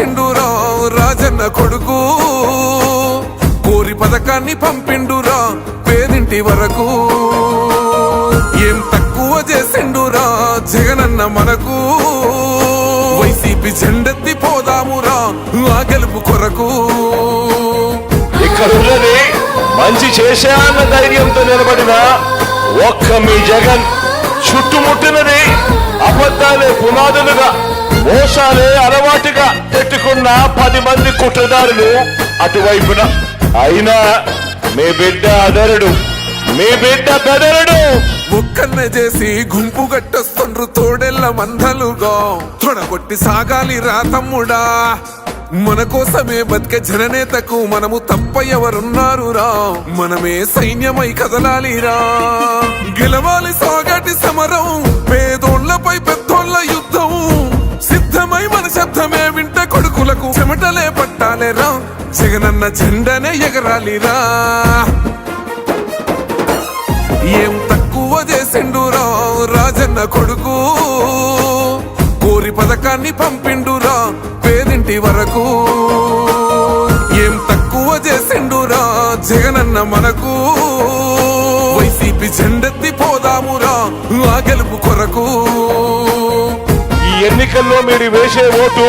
తక్కువ రాజన్న కొడుకు. కోరి పథకాన్ని పంపిండురా పేదింటి వరకు. ఏం తక్కువ చేసిండురా జగనన్న మనకు. వైసీపీ జెండెత్తి పోదామురా ఆ గెలుపు కొరకు. ఇక్కడ ఉన్నది మంచి చేశాన్న ధైర్యంతో నిలబడిన ఒక్క మీ జగన్ చుట్టుముట్టినది అబద్ధాలే పునాదులుగా. మోసాలే అలవాటుగా పెట్టుకున్న పది మంది కుట్రదారులు అటువైపున. అయినా మీ బిడ్డ అదరుడు మీ బిడ్డ బెదరుడు. ఒక్కన్న చేసి గుంపు గట్టొస్తుండ్రు తోడెల్ల మందలుగా. తొడగొట్టి సాగాలి రా తమ్ముడా. మన కోసమే బతికే జననేతకు మనము తప్ప ఎవరున్నారు రా. మనమే సైన్యమై కదలాలిరా గెలవాలి సాగాటి సమరం కొడుకులకు చెమటలే పట్టాలేరా జగనన్న జెండనే ఎగరాలిరా. ఏం తక్కువ చేసిండురా రాజన్న కొడుకు. కోరి పథకాన్ని పంపిండురా పేదింటి వరకు. ఏం తక్కువ చేసిండురా జగనన్న మనకు. వైసీపీ జెండెత్తి పోదామురా ఆ గెలుపు కొరకు. ఈ ఎన్నికల్లో మీరు వేసే ఓటు